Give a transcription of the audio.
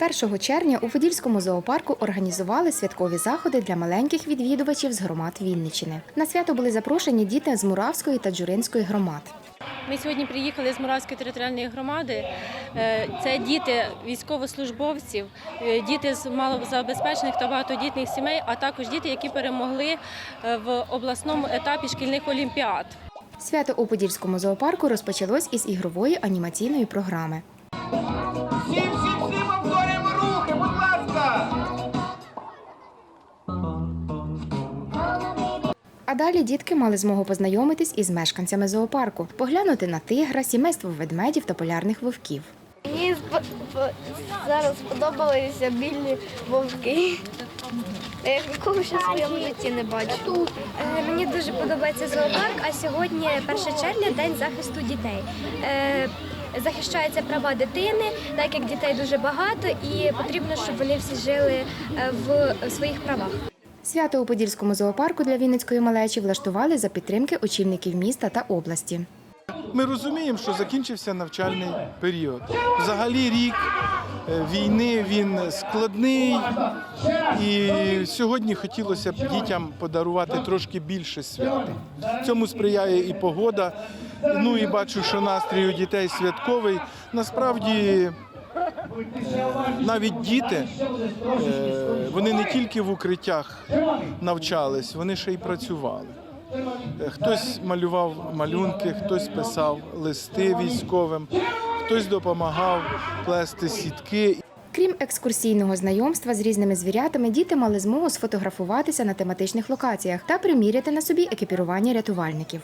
1 червня у Подільському зоопарку організували святкові заходи для маленьких відвідувачів з громад Вінничини. На свято були запрошені діти з Муравської та Джуринської громад. Ми сьогодні приїхали з Муравської територіальної громади. Е, Це діти військовослужбовців, е, діти з малозабезпечених та багатодітних сімей, а також діти, які перемогли е, в обласному етапі шкільних олімпіад. Свято у Подільському зоопарку розпочалось із ігрової анімаційної програми. Всім, всім, всім обзорюємо рухи, будь ласка! А далі дітки мали змогу познайомитись із мешканцями зоопарку, поглянути на тигра, сімейство ведмедів та полярних вовків. Мені зараз сподобалися білі вовки. Я їх ніколи ще в своєму житті не бачу. Е, Мені дуже подобається зоопарк, а сьогодні 1 червня день захисту дітей. Захищаються права дитини, так як дітей дуже багато, і потрібно, щоб вони всі жили е, в своїх правах. Свято у Подільському зоопарку для Вінницької малечі влаштували за підтримки очільників міста та області. Ми розуміємо, що закінчився навчальний період. Взагалі рік е, війни він складний, і сьогодні хотілося б дітям подарувати трошки більше свята. Цьому сприяє і погода. Ну і бачу, що настрій у дітей святковий. Насправді. Навіть діти, е, вони не тільки в укриттях навчались, вони ще й працювали. Е, Хтось малював малюнки, хтось писав листи військовим, хтось допомагав плести сітки. Крім екскурсійного знайомства з різними звірятами, діти мали змогу сфотографуватися на тематичних локаціях та приміряти на собі екіпірування рятувальників.